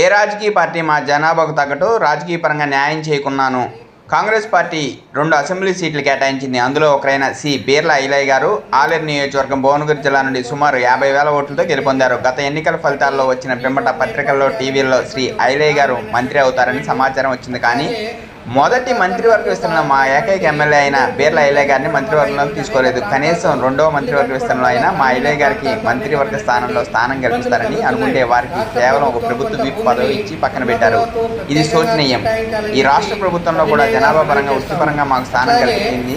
ఏ రాజకీయ పార్టీ మా జనాభాకు తగ్గట్టు రాజకీయ పరంగా న్యాయం చేయకున్నాను. కాంగ్రెస్ పార్టీ రెండు అసెంబ్లీ సీట్లు కేటాయించింది. అందులో ఒకరైన సి. బీర్ల ఐలయ్య గారు ఆలేరు నియోజకవర్గం భువనగిరి జిల్లా నుండి సుమారు యాభై వేల ఓట్లతో గెలుపొందారు. గత ఎన్నికల ఫలితాల్లో వచ్చిన పిమ్మట పత్రికల్లో టీవీల్లో శ్రీ ఐలయ్య గారు మంత్రి అవుతారని సమాచారం వచ్చింది. కానీ మొదటి మంత్రివర్గ విస్తరణ మా ఏకైక ఎమ్మెల్యే అయిన బీర్ల ఐలే గారిని మంత్రివర్గంలోకి తీసుకోలేదు. కనీసం రెండవ మంత్రివర్గ విస్తరణలో అయినా మా ఐలే గారికి మంత్రివర్గ స్థానంలో స్థానం కల్పిస్తారని అనుకుంటే వారికి కేవలం ఒక ప్రభుత్వ వీపు పదవి ఇచ్చి పక్కన పెట్టారు. ఇది శోచనీయం. ఈ రాష్ట్ర ప్రభుత్వంలో కూడా జనాభా పరంగా వృత్తిపరంగా మాకు స్థానం కల్పించింది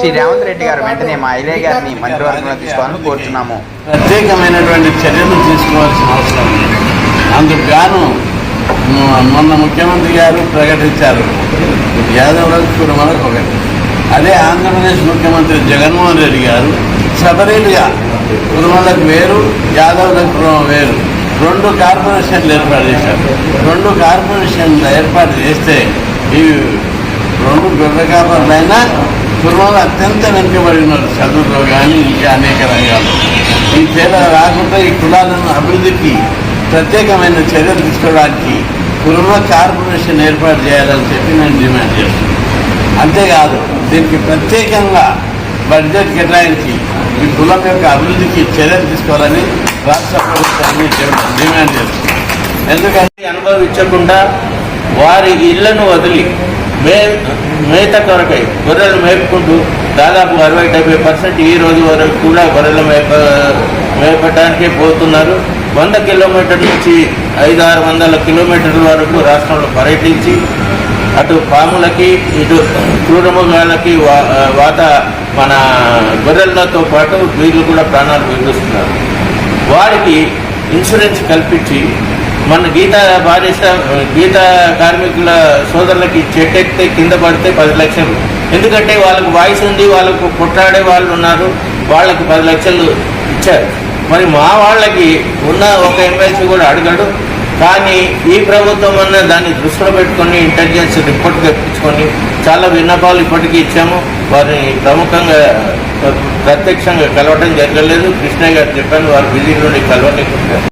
శ్రీ రేవంత్ రెడ్డి గారు. వెంటనే మా ఐలే గారిని మంత్రివర్గంలో తీసుకోవాలని కోరుతున్నాము ప్రత్యేకమైనటువంటి చర్యలు తీసుకోవాల్సిన అవసరం ఉంది. అందుకు గాను మొన్న ముఖ్యమంత్రి గారు ప్రకటించారు. యాదవ్లకు కుటుంబాలకు ఒకటి. అదే ఆంధ్రప్రదేశ్ ముఖ్యమంత్రి జగన్మోహన్ రెడ్డి గారు సపరేట్గా కుటుంబాలకు వేరు యాదవ్లకు కుటుంబం వేరు. రెండు కార్పొరేషన్లు ఏర్పాటు చేశారు. రెండు కార్పొరేషన్లు ఏర్పాటు చేస్తే ఈ రెండు గొర్రె కాపర్లైనా కుటుంబాలు అత్యంత వెనుకబడి ఉన్నారు చదువులో కానీ ఇంకా అనేక రంగాలు. ఈ తేడా రాకుండా ఈ కులాలను అభివృద్ధికి ప్రత్యేకమైన చర్యలు తీసుకోవడానికి కుటుంబ కార్పొరేషన్ ఏర్పాటు చేయాలని చెప్పి నేను డిమాండ్ చేస్తున్నాను. అంతేకాదు దీనికి ప్రత్యేకంగా బడ్జెట్ కేటాయించి ఈ కులం యొక్క అభివృద్ధికి చర్యలు తీసుకోవాలని రాష్ట్ర ప్రభుత్వాన్ని డిమాండ్ చేస్తున్నాను. ఎందుకంటే అనుభవించకుండా వారి ఇళ్ళను వదిలి మే మేత కొరకై గొర్రెలు మేపుకుంటూ దాదాపు అరవై డెబ్బై పర్సెంట్ ఈ రోజు వరకు కూడా గొర్రెలు మేప మేపటానికే పోతున్నారు. వంద కిలోమీటర్ల నుంచి ఐదు ఆరు వందల కిలోమీటర్ల వరకు రాష్ట్రంలో పర్యటించి అటు పాములకి ఇటు క్రూరమృగాలకి వా వాత మన గొర్రెలతో పాటు వీళ్ళు కూడా ప్రాణాలు విడుస్తున్నారు వారికి ఇన్సూరెన్స్ కల్పించి మన గీత బాధిస్త గీత కార్మికుల సోదరులకి చెట్టెక్కితే కింద పడితే పది లక్షలు. ఎందుకంటే వాళ్ళకు వాయిస్ ఉంది వాళ్ళకు కొట్లాడే వాళ్ళు ఉన్నారు వాళ్ళకి పది లక్షలు ఇచ్చారు. మరి మా వాళ్ళకి ఉన్న ఒక ఎమ్మెల్సీ కూడా అడగడు. కానీ ఈ ప్రభుత్వం అన్న దాన్ని దృష్టిలో పెట్టుకొని ఇంటెలిజెన్స్ రిపోర్ట్ తెప్పించుకొని చాలా విన్నపాలు ఇప్పటికీ ఇచ్చాము. వారిని ప్రముఖంగా ప్రత్యక్షంగా కలవటం జరగలేదు. కృష్ణయ్య గారు చెప్పాను వారు బిజీ నుండి కలవలేకపోయారు.